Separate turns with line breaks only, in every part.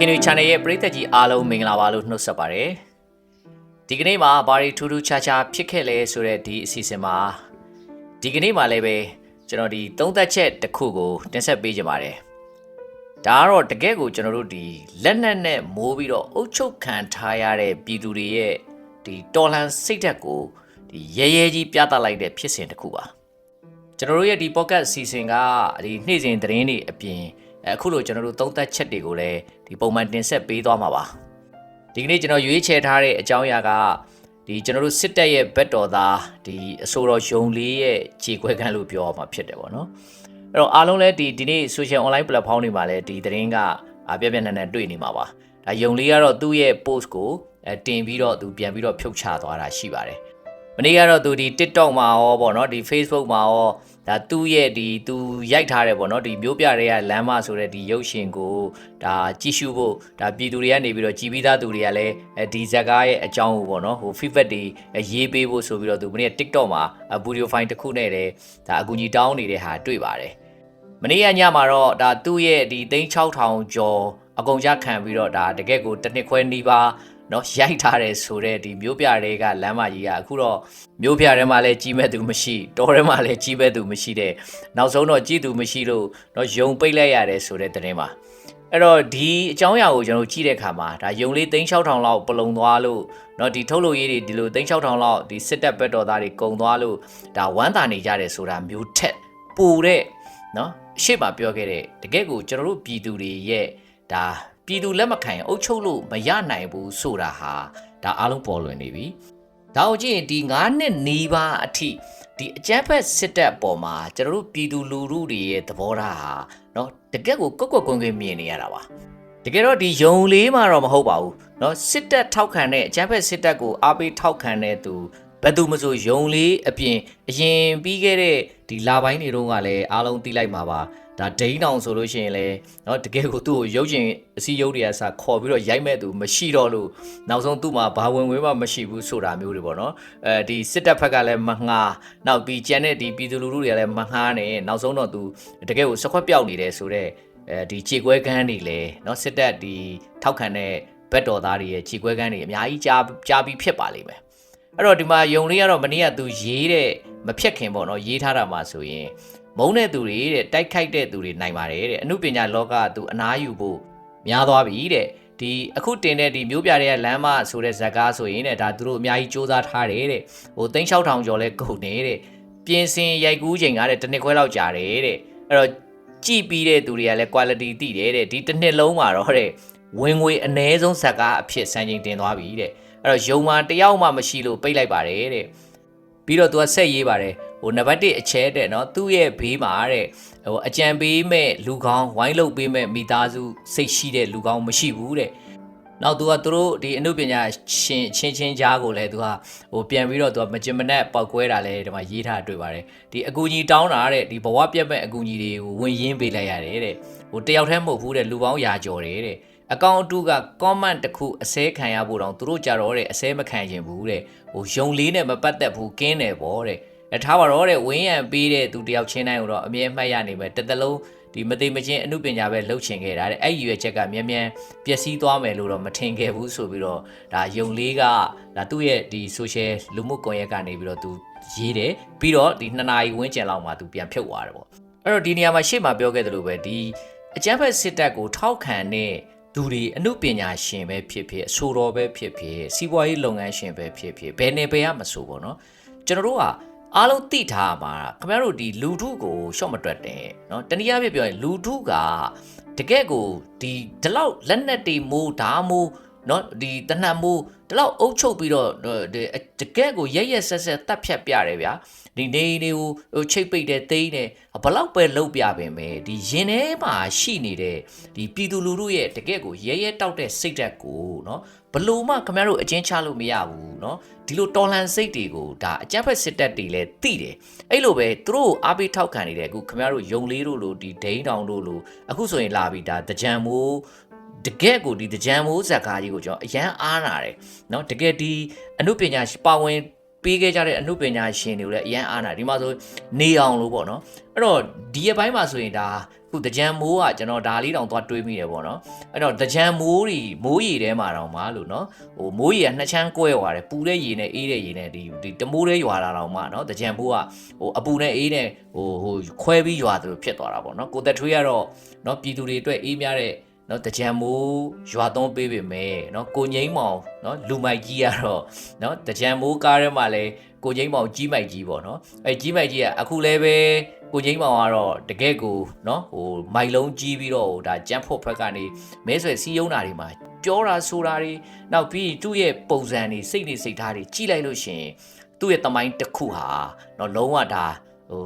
ခင်တွေ channel ရဲ့ပရိသတ်ကြီးအားလုံးမင်္ဂလာပါလို့နှုတ်ဆက်ပါတယ်ဒီကနေ့မှာဘာတွေထူးထူးခြားခြားဖြစ်ခဲ့လဲဆိုတဲ့ဒီအစီအစဉ်မှာဒီကနေ့မှာလည်းပဲကျွန်တော်ဒီသုံးသက်ချက်တစ်ခုကိုတင်ဆက်ပေးကြပါတယ်ဒါကတော့တကယ့်ကိုကျွန်တော်တို့ဒီလက်နက်နဲ့မိုးပြီးတော့အုတ်ချုပ်ခံထားရတဲ့ပြည်သူတွေရဲ့ဒီတော်လှန်စိတ်ဓာတ်ကိုဒီရဲရဲကြီးပြသလိုက်တဲ့ဖြစ်စဉ်တစ်ခုပါကျွန်တော်တို့ရဲ့ဒီ podcast အစီအစဉ်ကဒီနေ့စဉ်သတင်းတွေအပြင် အဲအခုလိုကျွန်တော်တို့သုံးသပ်ချက်တွေကိုလည်းဒီပုံမှန်တင်ဆက်ပေးသွားမှာပါဒီကနေ့ကျွန်တော်ရွေးချယ်ထားတဲ့အကြောင်းအရာကဒီကျွန်တော်တို့စစ်တပ်ရဲ့ဘက်တော်သားဒီအဆိုတော်ယုံလေးရဲ့ခြေခွဲခန်းလို့ပြောမှာဖြစ်တယ်ပေါ့နော်အဲ့တော့အားလုံးလည်းဒီဒီနေ့ social online platform တွေမှာလည်းဒီသတင်းကအပြည့်ပြည့်နဲ့နဲ့တွေ့နေမှာပါဒါယုံလေးကတော့သူ့ရဲ့ post ကိုအဲတင်ပြီးတော့သူပြန်ပြီးတော့ဖြုတ်ချသွားတာရှိပါတယ် မနေ့ကတော့သူဒီ TikTok မှာရောပေါ့နော်ဒီ Facebook မှာရောဒါသူ့ရဲ့ဒီသူရိုက်ထားတယ်ပေါ့နော်ဒီမျိုးပြတွေကလမ်းမဆိုတဲ့ဒီရုပ်ရှင်ကိုဒါကြည့်ရှုဖို့ဒါပြည်သူတွေကနေပြီးတော့ကြည်ပြီးသားသူတွေကလည်းအဲဒီဇက်ကားရဲ့အကြောင်းကိုပေါ့နော်ဟို feedback တွေရေးပေးဖို့ဆိုပြီးတော့သူမနေ့ TikTok မှာ video file တစ်ခုနဲ့လည်းဒါအကူအညီတောင်းနေတဲ့ဟာတွေ့ပါတယ်မနေ့ကညမှာတော့ဒါသူ့ရဲ့ဒီ3600ကျော်အကုန်ကြခံပြီးတော့ဒါတကယ့်ကိုတစ်နှစ်ခွဲနီးပါး เนาะရိုက်ထားတယ်ဆိုတော့ဒီမျိုးပြတွေကလမ်းမကြီးကအခုတော့မျိုးပြထဲမှာလည်းကြီးမဲ့သူမရှိတောထဲမှာလည်းကြီးမဲ့သူမရှိတဲ့နောက်ဆုံးတော့ကြီးသူမရှိလို့เนาะယုံပိတ်လိုက်ရတယ်ဆိုတဲ့သတင်းပါအဲ့တော့ဒီအကြောင်းအရာကိုကျွန်တော်တို့ကြည့်တဲ့အခါမှာဒါယုံလေး3600လောက်ပလုံသွားလို့เนาะဒီထုတ်လို့ရေးတွေဒီလို3600လောက်ဒီစစ်တပ်ဘက်တော်သားတွေကုံသွားလို့ဒါဝမ်းသာနေကြတယ်ဆိုတာမျိုးထက်ပိုတဲ့เนาะ ရှေ့မှာပြောခဲ့တဲ့တကယ့်ကိုကျွန်တော်တို့ပြည်သူတွေရဲ့ဒါ ပြည်သူလက်မခံရင်အုပ်ချုပ်လို့မရနိုင်ဘူးဆိုတာဟာဒါအားလုံးပေါ်လွင်နေပြီ။ဒါကိုကြည့်ရင်ဒီ9နှစ်နီးပါးအထိဒီအကြမ်းဖက်စစ်တပ်အပေါ်မှာကျွန်တော်တို့ပြည်သူလူထုတွေရဲ့သဘောထားဟာเนาะတကယ့်ကိုကွက်ကွက်ကွင်းကွင်းမြင်နေရတာပါ။တကယ်တော့ဒီယုံလေးမှာတော့မဟုတ်ပါဘူးเนาะစစ်တပ်ထောက်ခံတဲ့အကြမ်းဖက်စစ်တပ်ကိုအားပေးထောက်ခံတဲ့သူ ဘယ်သူမဆိုယုံလေးအပြင်အရင်ပြီးခဲ့တဲ့ဒီလာပိုင်းတွေတုန်းကလည်းအားလုံးသိလိုက်မှာပါဒါဒိန်းတောင်ဆိုလို့ရှိရင်လည်းเนาะတကယ်ကိုသူ့ကိုရုပ်ရှင်အစည်းရုပ်တွေကစခေါ်ပြီးတော့ရိုက်မဲ့သူမရှိတော့လို့နောက်ဆုံးသူ့မှာဘာဝင်ဝင်မှမရှိဘူးဆိုတာမျိုးတွေပေါ့နော်အဲဒီစစ်တပ်ဖက်ကလည်းမငှားနောက်ပြီးကျန်တဲ့ဒီပြည်သူလူထုတွေကလည်းမငှားနဲ့နောက်ဆုံးတော့သူတကယ်ကိုစခွက်ပြောက်နေတယ်ဆိုတော့အဲဒီခြေကွဲကန်းတွေလည်းเนาะစစ်တပ်ဒီထောက်ခံတဲ့ဘက်တော်သားတွေရဲ့ခြေကွဲကန်းတွေအများကြီးကြားကြားပြီးဖြစ်ပါလိမ့်မယ် အဲ့တော့ဒီမှာယုံလေးကတော့မနေ့ကသူရေးတဲ့မဖြတ်ခင်ပေါ့နော်ရေးထားတာမှာဆိုရင်မုန်းတဲ့သူတွေတဲ့တိုက်ခိုက်တဲ့သူတွေနိုင်ပါတယ်တဲ့အမှုပညာလောကကသူအနားယူဖို့များသွားပြီတဲ့ဒီအခုတင်တဲ့ဒီမျိုးပြတဲ့လမ်းမဆိုတဲ့ဇက်ကားဆိုရင်တဲ့ဒါသူတို့အများကြီးစူးစမ်းထားတယ်တဲ့ဟို3600ကျော်လဲကုန်နေတဲ့ပြင်ဆင်ရိုက်ကူးချိန်ကတဲ့တစ်နှစ်ခွဲလောက်ကြာတယ်တဲ့အဲ့တော့ကြည်ပြီးတဲ့သူတွေကလည်း quality တိတယ်တဲ့ဒီတစ်နှစ်လုံးမှာတော့တဲ့ဝင်ငွေအ ਨੇ ဆုံးဇက်ကားအဖြစ်စံချိန်တင်သွားပြီတဲ့ အဲ့တော့ယုံမှာတယောက်မှမရှိလို့ပိတ်လိုက်ပါတယ်တဲ့ပြီးတော့သူကဆက်ရေးပါတယ်ဟိုနံပါတ်1အချဲတဲ့နော်သူ့ရဲ့ဘေးမှာတဲ့ဟိုအကြံပေးမဲ့လူကောင်းဝိုင်းလုပ်ပေးမဲ့မိသားစုစိတ်ရှိတဲ့လူကောင်းမရှိဘူးတဲ့နောက်သူကသူတို့ဒီအမှုပညာရှင်ချင်းချင်းကြားကိုလည်းသူကဟိုပြန်ပြီးတော့သူကမကြင်မနဲ့ပောက်ကွဲတာလည်းဒီမှာရေးထားတွေ့ပါတယ်ဒီအကူကြီးတောင်းတာတဲ့ဒီဘဝပြတ်မဲ့အကူကြီးတွေကိုဝင်ရင်းပေးလိုက်ရတယ်တဲ့ဟိုတယောက်တည်းမဟုတ်ဘူးတဲ့လူပေါင်းရာကျော်တယ်တဲ့ အကောင့်အတူက comment တစ်ခုအစဲခံရဖို့တောင်သူတို့ကြတော့တဲ့အစဲမခံရင်ဘူးတဲ့ဟိုယုံလေးနဲ့မပတ်သက်ဘူးကင်းတယ်ဗောတဲ့အထားပါတော့တဲ့ဝင်းရံပေးတဲ့သူတယောက်ချင်းတိုင်းကိုတော့အမြဲမှတ်ရနေပဲတစ်သလုံးဒီမသိမချင်းအမှုပညာပဲလှုပ်ချင်ခဲ့တာတဲ့အဲ့ဒီရွယ်ချက်ကမြန်မြန်ပျက်စီးသွားမယ်လို့တော့မထင်ခဲ့ဘူးဆိုပြီးတော့ဒါယုံလေးကဒါသူ့ရဲ့ဒီ social လူမှုကွန်ရက်ကနေပြီးတော့သူရေးတယ်ပြီးတော့ဒီနှစ်နာရီဝန်းကျင်လောက်မှသူပြန်ဖြုတ်သွားတယ်ပေါ့အဲ့တော့ဒီနေရာမှာရှေ့မှာပြောခဲ့သလိုပဲဒီအကျန်းဖက်စစ်တပ်ကိုထောက်ခံတဲ့ သူတွေအမှုပညာရှင်ပဲဖြစ်ဖြစ်အဆိုတော်ပဲဖြစ်ဖြစ်စီးပွားရေးလုပ်ငန်းရှင်ပဲဖြစ်ဖြစ်ဘယ်နေပဲရမဆိုပေါ့နော်ကျွန်တော်တို့ကအားလုံးသိထားမှာခင်ဗျားတို့ဒီလူထုကိုရှော့မတွက်တဲ့เนาะတနည်းအားဖြင့်ပြောရင်လူထုကတကယ့်ကိုဒီဒီလောက်လက်နက်တွေမိုးဓာမိုး เนาะဒီတနတ်မိုးဒီလောက်အုပ်ချုပ်ပြီးတော့ဒီတကယ့်ကိုရက်ရက်ဆက်ဆက်တတ်ဖြတ်ပြတယ်ဗျာဒီနေတွေကိုဟိုချိတ်ပိတ်တဲ့သိန်းတဲ့ဘလောက်ပဲလှုပ်ပြပင်ပဲဒီရင်ထဲမှာရှိနေတဲ့ဒီပြည်သူလူထုရဲ့တကယ့်ကိုရဲရဲတောက်တဲ့စိတ်ဓာတ်ကိုเนาะဘလို့မှခင်ဗျားတို့အချင်းချလို့မရဘူးเนาะဒီလိုတော်လှန်စိတ်တွေကိုဒါအကြမ်းဖက်စစ်တပ်တွေလည်းသိတယ်အဲ့လိုပဲသူတို့အားပေးထောက်ခံနေတဲ့အခုခင်ဗျားတို့ယုံလေးတို့လိုဒီဒိန်းတောင်တို့လိုအခုဆိုရင်လာပြီဒါတကြံမိုး တကယ့်ကိုဒီတကြံမိုးဇက်ကားကြီးကိုကျွန်တော်အရန်အားနာတယ်เนาะတကယ်ဒီအမှုပညာပါဝင်ပေးခဲ့ကြတဲ့အမှုပညာရှင်တွေကိုလည်းအရန်အားနာဒီမှာဆိုနေအောင်လို့ပေါ့နော်အဲ့တော့ဒီရဲ့ဘိုင်းမှာဆိုရင်ဒါ ခုတကြံမိုးကကျွန်တော်ဒါလေးတောင်သွားတွေးမိတယ်ပေါ့နော်အဲ့တော့တကြံမိုးတွေမိုးရီထဲမှာတောင်မှလို့နော်ဟိုမိုးရီကနှစ်ချမ်းကွဲသွားတယ်ပူတဲ့ရေနဲ့အေးတဲ့ရေနဲ့ဒီဒီတမိုးလေးရွာလာတောင်မှနော်တကြံမိုးကဟိုအပူနဲ့အေးနဲ့ဟိုဟိုခွဲပြီးရွာသလိုဖြစ်သွားတာပေါ့နော်ကိုသက်ထွေးကတော့နော်ပြည်သူတွေအတွက်အေးများတဲ့ နော်တကြံမိုးရွာသွန်းပေးပေမဲ့နော်ကိုငိမ့်မောင်နော်လူမိုက်ကြီးကတော့နော်တကြံမိုးကားထဲမှာလဲကိုငိမ့်မောင်ကြီးမိုက်ကြီးပေါ့နော်အဲကြီးမိုက်ကြီးကအခုလဲပဲကိုငိမ့်မောင်ကတော့တကယ့်ကိုနော်ဟိုမိုက်လုံးကြီးပြီးတော့ဟိုဒါကြမ်းဖို့ဖက်ကနေမဲဆွယ်စီးယုံတာတွေမှာပြောတာဆိုတာတွေနောက်ပြီးသူ့ရဲ့ပုံစံတွေစိတ်နေစိတ်ထားတွေကြီးလိုက်လို့ရှရင်သူ့ရဲ့တမိုင်းတစ်ခုဟာနော်လုံးဝဒါဟို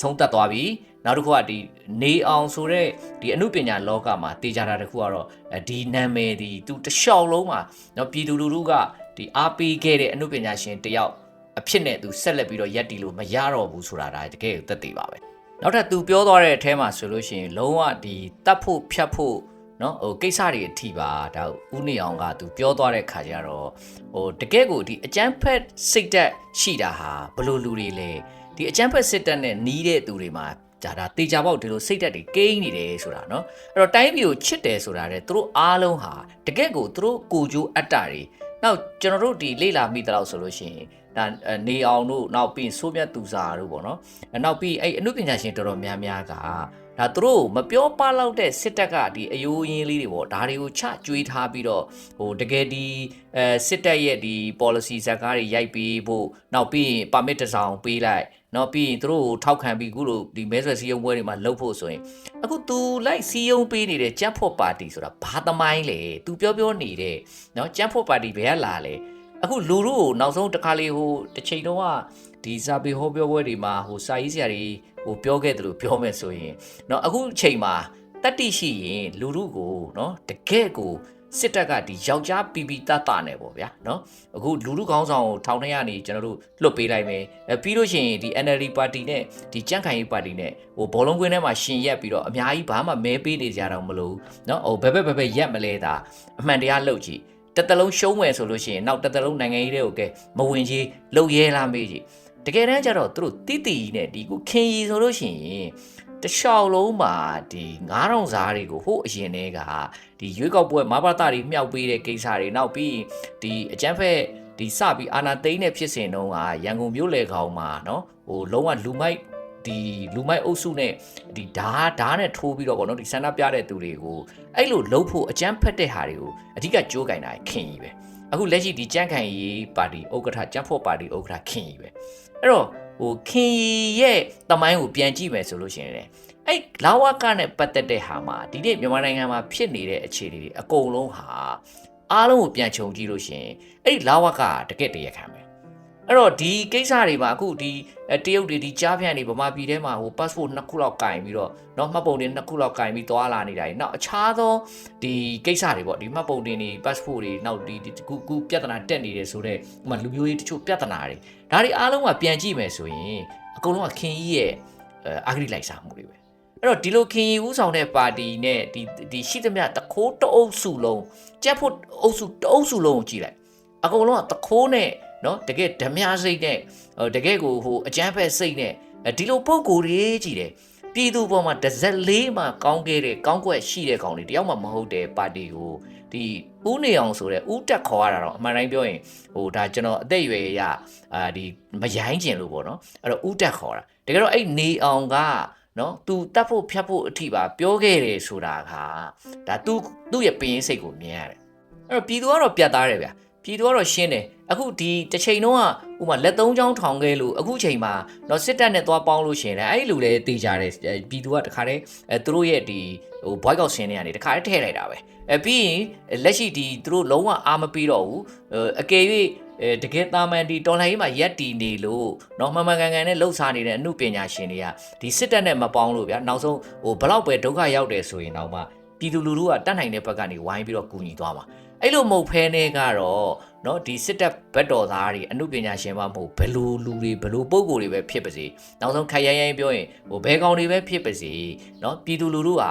ဆုံးသက်သွားပြီ နောက်တစ်ခုကဒီနေအောင်ဆိုတဲ့ဒီအမှုပညာလောကမှာတေချာတာတစ်ခုကတော့ဒီနာမည်ဒီသူတလျှောက်လုံးမှာနော်ပြည်သူလူထုကဒီအားပေးခဲ့တဲ့အမှုပညာရှင်တယောက်အဖြစ်နဲ့သူဆက်လက်ပြီးတော့ရက်တီလို့မရတော့ဘူးဆိုတာဒါတကယ်သက်သေပါပဲနောက်ထပ်သူပြောသွားတဲ့အထဲမှာဆိုလို့ရှိရင်လုံးဝဒီတတ်ဖို့ဖြတ်ဖို့နော်ဟိုကိစ္စတွေအထိပါဒါဦးနေအောင်ကသူပြောသွားတဲ့ခါကျတော့ဟိုတကယ်ကိုဒီအကျန်းဖက်စိတ်သက်ရှိတာဟာဘလို့လူတွေလဲဒီအကျန်းဖက်စစ်တပ်နဲ့နီးတဲ့သူတွေမှာ ဒါဒါတေချာပေါက်ဒီလိုစိတ်သက်တွေကိန်းနေတယ်ဆိုတာเนาะအဲ့တော့တိုင်းပြည်ကိုချစ်တယ်ဆိုတာတဲ့သူတို့အားလုံးဟာတကယ့်ကိုသူတို့ကိုကြိုးအတ္တတွေနောက်ကျွန်တော်တို့ဒီလေ့လာမိတဲ့လောက်ဆိုလို့ရှိရင်ဒါနေအောင်တို့နောက်ပြီးဆိုးမြတ်သူစာတို့ပေါ့နော်နောက်ပြီးအဲ့အမှုပညာရှင်တော်တော်များများက ဒါသူတို့မပြောပလောက်တဲ့စစ်တပ်ကဒီအယိုးရင်းလေးတွေပေါ့ဒါတွေကိုချကျွေးထားပြီးတော့ဟိုတကယ်ဒီအဲစစ်တပ်ရဲ့ဒီ policy ဇာတ်ကားတွေရိုက်ပြီးဖို့နောက်ပြီးရင် permit တစ်စောင်ပေးလိုက်နော်ပြီးရင်သူတို့ကိုထောက်ခံပြီးခုလိုဒီမဲဆွယ်စည်းရုံးပွဲတွေမှာလှုပ်ဖို့ဆိုရင်အခု तू လိုက်စည်းရုံးပေးနေတဲ့ကြက်ဖို့ပါတီဆိုတာဘာသမိုင်းလဲ तू ပြောပြောနေတဲ့နော်ကြက်ဖို့ပါတီဘယ်ကလာလဲအခုလူတို့ကိုနောက်ဆုံးတစ်ခါလေးဟိုတစ်ချိန်တော့က ဒီဇာပေဟောပြောပွဲတွေမှာဟိုစာရေးဆရာတွေဟိုပြောခဲ့တယ်လို့ပြောမယ်ဆိုရင်เนาะအခုချိန်မှာတတ္တိရှိရင်လူလူကိုเนาะတကယ့်ကိုစစ်တပ်ကဒီယောက်ျားပီပီတတ်တာနဲ့ပေါ့ဗျာเนาะအခုလူလူကောင်းဆောင်ကိုထောင်ထဲကနေကျွန်တော်တို့လွတ်ပေးလိုက်မယ်အဲပြီးလို့ရှိရင်ဒီ NLD ပါတီနဲ့ဒီကြန့်ခိုင်ရေးပါတီနဲ့ဟိုဘောလုံးကွင်းထဲမှာရှင်ရက်ပြီးတော့အများကြီးဘာမှမဲပေးနေကြတော့မလို့เนาะဟိုဘယ်ဘက်ဘယ်ဘက်ရက်မလဲတာအမှန်တရားလုပ်ကြည့်တစ်တလုံးရှုံးမယ်ဆိုလို့ရှိရင်နောက်တစ်တလုံးနိုင်ငံရေးတွေကိုကဲမဝင်ကြီးလှုပ်ရဲလားမေးကြည့် တကယ်တမ်းကျတော့သူတို့တိတိနဲ့ဒီကိုခင်ရီဆိုလို့ရှိရင်တလျှောက်လုံးမှာဒီ9000စားတွေကိုဟိုအရင်တည်းကဒီရွေးကောက်ပွဲမဘာတာတွေမြောက်ပေးတဲ့ကိစ္စတွေနောက်ပြီးဒီအကျန်းဖက်ဒီစပြီးအာနာသိန်းတဲ့ဖြစ်စဉ်တုန်းကရန်ကုန်မြို့လေခေါင်မှာเนาะဟိုလုံးဝလူမိုက်ဒီလူမိုက်အုပ်စုနဲ့ဒီဓာဓာနဲ့ထိုးပြီးတော့ဗောနော်ဒီဆန္ဒပြတဲ့သူတွေကိုအဲ့လိုလှုပ်ဖို့အကြမ်းဖက်တဲ့ဟာတွေကိုအဓိကကြိုးကင်တာခင်ကြီးပဲအခုလက်ရှိဒီကြန့်ခိုင်ရေးပါတီဥက္ကဋ္ဌကြန့်ဖို့ပါတီဥက္ကဋ္ဌခင်ကြီးပဲ အဲ့တော့ဟိုခင်ရဲ့တမိုင်းကိုပြန်ကြည့်မယ်ဆိုလို့ရှိရင်လေအဲ့လာဝကနဲ့ပတ်သက်တဲ့ဟာမှာဒီနေ့မြန်မာနိုင်ငံမှာဖြစ်နေတဲ့အခြေအနေတွေအကုန်လုံးဟာအားလုံးကိုပြန်ခြုံကြည့်လို့ရှိရင်အဲ့ဒီလာဝကတကက်တရခံပဲ အဲ့တော့ဒီကိစ္စတွေမှာအခုဒီတရုတ်တွေဒီကြားဖြန့်တွေဗမာပြည်ထဲမှာဟို passport နှစ်ခုလောက်ကင်ပြီးတော့เนาะမှတ်ပုံတင်နှစ်ခုလောက်ကင်ပြီးသွားလာနေတာတွေနောက်အခြားသောဒီကိစ္စတွေပေါ့ဒီမှတ်ပုံတင်တွေ passport တွေနောက်ဒီကူကူပြဿနာတက်နေတယ်ဆိုတော့ဥမာလူမျိုးရေးတချို့ပြဿနာတွေဒါတွေအားလုံးကပြန်ကြည့်မယ်ဆိုရင်အကုန်လုံးကခင်ကြီးရဲ့အာဂရိလိုက်စားမှုတွေပဲအဲ့တော့ဒီလိုခင်ရီဦးဆောင်တဲ့ပါတီနဲ့ဒီဒီရှိသမျှတခိုးတအုပ်စုလုံးကြက်ဖို့အုပ်စုတအုပ်စုလုံးကိုကြည့်လိုက်အကုန်လုံးကတခိုးနဲ့ နော်တကယ်ဓမြစိတ်နဲ့တကယ်ကိုဟိုအကျန်းဖက်စိတ်နဲ့ဒီလိုပုံကိုယ်ရေးကြည့်တယ်ပြည်သူပေါ်မှာတစ်စက်လေးမှကောင်းခဲ့တဲ့ကောင်းကွက်ရှိတဲ့ကောင်တွေတယောက်မှမဟုတ်တဲ့ပါတီကိုဒီဦးနေအောင်ဆိုတဲ့ဦးတက်ခေါ်ရတာတော့အမှန်တိုင်းပြောရင်ဟိုဒါကျွန်တော်အသက်အရွယ်ရအာဒီမရိုင်းကျင်လို့ပေါ့နော်အဲ့တော့ဦးတက်ခေါ်တာတကယ်တော့အဲ့နေအောင်ကနော်သူတတ်ဖို့ဖြတ်ဖို့အထိပါပြောခဲ့တယ်ဆိုတာကဒါသူသူ့ရဲ့ပင်စိတ်ကိုမြင်ရတယ်အဲ့တော့ပြည်သူကတော့ပြတ်သားတယ်ဗျာ ပြည်သူကတော့ရှင်းတယ်အခုဒီတစ်ချိန်လုံးကဥမာလက်သုံးချောင်းထောင်ခဲ့လို့အခုချိန်မှာတော့စစ်တပ်နဲ့သွားပေါင်းလို့ရှင်တယ်အဲ့ဒီလူလည်းတေးကြတယ်ပြည်သူကတခါတည်းအဲသူတို့ရဲ့ဒီဟို boy ကောက်ဆင်းနေရတယ်တခါတည်းထည့်လိုက်တာပဲအဲပြီးရင်လက်ရှိဒီသူတို့လုံးဝအားမပေးတော့ဘူးအကယ်၍အဲတကယ်တာမန်ဒီတော်လိုင်းကြီးမှာရက်တီနေလို့နော်မမှန်ကန်ကန်နဲ့လှုပ်ရှားနေတဲ့အမှုပညာရှင်တွေကဒီစစ်တပ်နဲ့မပေါင်းလို့ဗျာနောက်ဆုံးဟိုဘလောက်ပဲဒုက္ခရောက်တယ်ဆိုရင်တော့မှပြည်သူလူထုကတတ်နိုင်တဲ့ဘက်ကနေဝိုင်းပြီးတော့ကူညီသွားမှာ အဲ့လိုမဟုတ်ဖဲနဲ့ကတော့เนาะဒီစစ်တပ်ဘက်တော်သားတွေအမှုပညာရှင်မှမဟုတ်ဘယ်လိုလူတွေဘယ်လိုပုံကိုယ်တွေပဲဖြစ်ပါစေနောက်ဆုံးခိုင်ရိုင်းရိုင်းပြောရင်ဟိုဘဲကောင်တွေပဲဖြစ်ပါစေเนาะပြည်သူလူထုက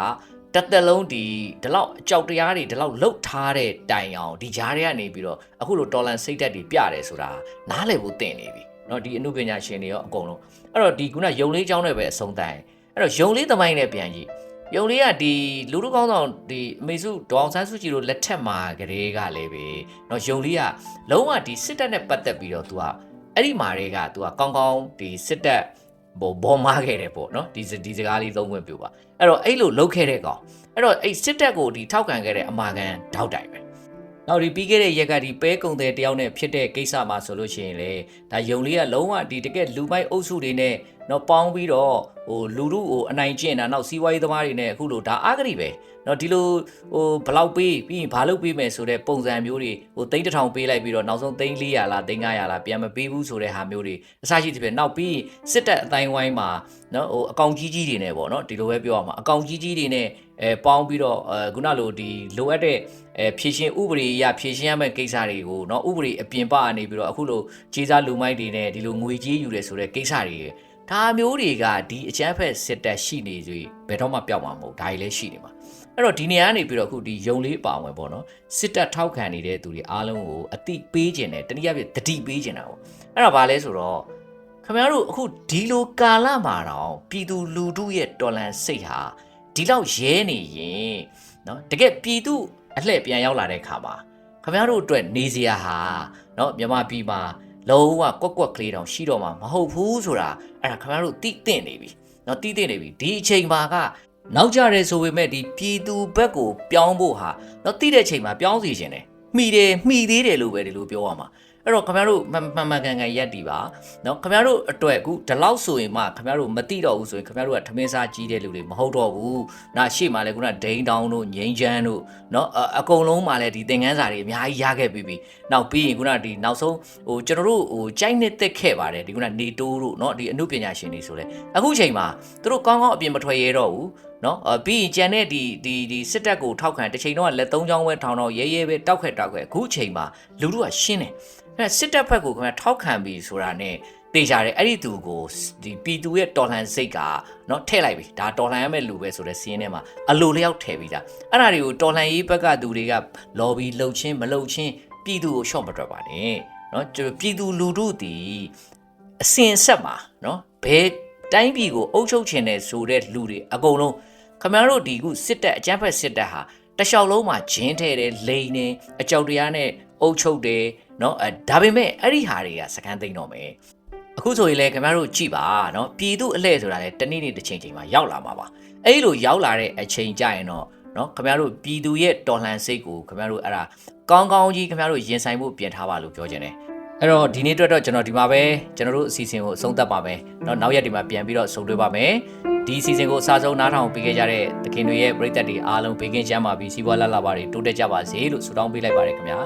တသက်လုံးဒီဒီလောက်အကြောက်တရားတွေဒီလောက်လှုပ်ထားတဲ့တိုင်အောင်ဒီကြားတွေကနေပြီးတော့အခုလိုတော်လန်စိတ်သက်တွေပြတယ်ဆိုတာနားလည်ဖို့သင့်နေပြီเนาะဒီအမှုပညာရှင်တွေရောအကုန်လုံးအဲ့တော့ဒီခုနယုံလေးเจ้าနဲ့ပဲအဆုံးတိုင် အဲ့တော့ယုံလေးသမိုင်းနဲ့ပြန်ကြည့် ယုံလေးကဒီလူလူကောင်းဆောင်ဒီအမေစုဒေါအောင်ဆန်းစုကြည်တို့လက်ထက်မှာကလေးကလည်းပဲเนาะယုံလေးကလုံးဝဒီစစ်တပ်နဲ့ပတ်သက်ပြီးတော့ तू ကအဲ့ဒီမာတွေက तू ကကောင်းကောင်းဒီစစ်တပ်ဘိုဘောမားခဲ့တယ်ပေါ့เนาะဒီစဒီစကားလေးသုံးခွင့်ပြပါအဲ့တော့အဲ့လိုလုတ်ခဲ့တဲ့ကောင်အဲ့တော့အဲ့စစ်တပ်ကိုဒီထောက်ခံခဲ့တဲ့အမာကန်ထောက်တိုင်ပဲ နောက်ဒီပြီးခဲ့တဲ့ရက်ကဒီပဲကုံတဲ့တယောက်နဲ့ဖြစ်တဲ့ကိစ္စမှာဆိုလို့ရှိရင်လေဒါယုံလေးကလုံးဝဒီတကက်လူမိုက်အုပ်စုတွေနဲ့ တော့ပေါင်းပြီးတော့ဟိုလူလူကိုအနိုင်ကျင့်တာနောက်စီးပွားရေးသမားတွေနဲ့အခုလိုဒါအာဂရိပဲเนาะဒီလိုဟိုဘလောက်ပေးပြီးရင်ဘာလုပ်ပေးမယ်ဆိုတဲ့ပုံစံမျိုးတွေဟိုသိန်းတစ်ထောင်ပေးလိုက်ပြီးတော့နောက်ဆုံးသိန်း400လားသိန်း900လားပြန်မပေးဘူးဆိုတဲ့ဟာမျိုးတွေအစရှိသဖြင့်နောက်ပြီးစစ်တပ်အတိုင်းဝိုင်းမှာเนาะဟိုအကောင်ကြီးကြီးတွေနဲ့ပေါ့เนาะဒီလိုပဲပြောရမှာအကောင်ကြီးကြီးတွေနဲ့အဲပေါင်းပြီးတော့အဲခုနလိုဒီလိုအပ်တဲ့အဲဖြည့်ရှင်ဥပဒေအရဖြည့်ရှင်ရမယ့်ကိစ္စတွေကိုเนาะဥပဒေအပြင်ပကနေပြီးတော့အခုလိုခြေစားလူမိုက်တွေနဲ့ဒီလိုငွေကြီးယူတယ်ဆိုတဲ့ကိစ္စတွေ ဒါမျိုးတွေကဒီအချမ်းဖက်စစ်တပ်ရှိနေစေဘယ်တော့မှပျောက်မှာမဟုတ်ဒါတွေလည်းရှိနေမှာအဲ့တော့ဒီနေရာကနေပြီးတော့အခုဒီယုံလေးပါဝင်ပေါ့နော်စစ်တပ်ထောက်ခံနေတဲ့သူတွေအားလုံးကိုအတိပေးခြင်းနဲ့တနည်းအားဖြင့်တတိပေးခြင်းတာပေါ့အဲ့ဒါဘာလဲဆိုတော့ခင်ဗျားတို့အခုဒီလိုကာလမှာတော့ပြည်သူလူထုရဲ့တော်လန်စိတ်ဟာဒီလောက်ရဲနေရင်နော်တကယ်ပြည်သူအလှည့်ပြန်ရောက်လာတဲ့ခါမှာခင်ဗျားတို့အတွက်နေစရာဟာနော်မြန်မာပြည်မှာ လုံးဝကွက်ကွက်ကလေးတောင်ရှိတော့မှာမဟုတ်ဘူးဆိုတာအဲ့ဒါခင်ဗျားတို့သိသိနေပြီနော်သိသိနေပြီဒီအချိန်မှာကနောက်ကြရဲဆိုပေမဲ့ဒီပြည်သူဘက်ကိုပြောင်းဖို့ဟာတော့တိတဲ့ချိန်မှာပြောင်းစီခြင်းတယ်မှီတယ်မှီသေးတယ်လို့ပဲဒီလိုပြောရမှာ အဲ့တော့ခင်ဗျားတို့မှန်မှန်မှန်ကန်ကန်ရက်တီပါเนาะခင်ဗျားတို့အတွက်အခုဒီလောက်ဆိုရင်မှခင်ဗျားတို့မတိတော့ဘူးဆိုရင်ခင်ဗျားတို့ကထမင်းစားကြီးတဲ့လူတွေမဟုတ်တော့ဘူးနာရှေ့မှာလည်းခုနဒိန်းတောင်းတို့ငိမ့်ချမ်းတို့เนาะအအကုန်လုံးမှာလည်းဒီသင်ငန်းစာတွေအများကြီးရခဲ့ပြီးပြီနောက်ပြီးရင်ခုနဒီနောက်ဆုံးဟိုကျွန်တော်တို့ဟိုကြိုက်နှစ်သက်ခဲ့ပါတယ်ဒီခုနနေတိုးတို့เนาะဒီအမှုပညာရှင်တွေဆိုလဲအခုချိန်မှာသူတို့ကောင်းကောင်းအပြင်မထွက်ရဲတော့ဘူး နော်အပြီးရင်ကျန်တဲ့ဒီဒီဒီစစ်တပ်ကိုထောက်ခံတစ်ချိန်တော့လက်သုံးချောင်းပဲထောင်တော့ရဲရဲပဲတောက်ခဲတောက်ခဲအခုချိန်မှာလူတို့ကရှင်းတယ် အဲစစ်တပ်ဘက်ကိုခင်ဗျာထောက်ခံပြီဆိုတာနဲ့တေချာတယ်အဲ့ဒီသူကိုဒီပြည်သူရဲ့တော်လှန်စိတ်ကနော်ထည့်လိုက်ပြီဒါတော်လှန်ရမယ့်လူပဲဆိုတဲ့စီးရင်ထဲမှာအလိုလျောက်ထည့်ပြီးသားအဲ့ဒါတွေကိုတော်လှန်ရေးဘက်ကသူတွေကလော်ဘီလှုပ်ချင်းမလှုပ်ချင်းပြည်သူကိုရှော့မတွက်ပါနဲ့နော်ကျွန်တော်ပြည်သူလူထုတီအစင်ဆက်မှာနော်ဘယ်တိုင်းပြည်ကိုအုပ်ချုပ်ခြင်းနဲ့ဆိုတဲ့လူတွေအကုန်လုံးခမရတို့ဒီခုစစ်တပ်အကြမ်းဖက်စစ်တပ်ဟာတလျှောက်လုံးမှာဂျင်းထဲတယ်လိန်နေအကြောက်တရားနဲ့ အုပ်ချုပ်တယ်เนาะအဲဒါပေမဲ့အဲ့ဒီဟာတွေကစကန်သိမ့်တော့မယ်အခုဆိုရင်လေခင်ဗျားတို့ကြည့်ပါเนาะပြည်သူအလှည့်ဆိုတာလေတနေ့နေ့တစ်ချိန်ချိန်မှာရောက်လာမှာပါအဲ့လိုရောက်လာတဲ့အချိန်ကြရင်တော့เนาะခင်ဗျားတို့ပြည်သူရဲ့တော်လှန်စိတ်ကိုခင်ဗျားတို့အဲ့ဒါကောင်းကောင်းကြီးခင်ဗျားတို့ရင်ဆိုင်ဖို့ပြင်ထားပါလို့ပြောချင်တယ်အဲ့တော့ဒီနေ့အတွက်တော့ကျွန်တော်ဒီမှာပဲကျွန်တော်တို့အစီအစဉ်ကိုအဆုံးသတ်ပါမယ်เนาะနောက်ရက်ဒီမှာပြန်ပြီးတော့ဆုံတွေ့ပါမယ်ဒီအစီအစဉ်ကိုအစားဆုံးနားထောင်ပေးခဲ့ကြတဲ့သခင်တွေရဲ့ပရိသတ်တွေအားလုံးဘေးကင်းချမ်းပါပြီးစီးပွားလတ်လာပါတွေတိုးတက်ကြပါစေလို့ဆုတောင်းပေးလိုက်ပါတယ်ခင်ဗျာ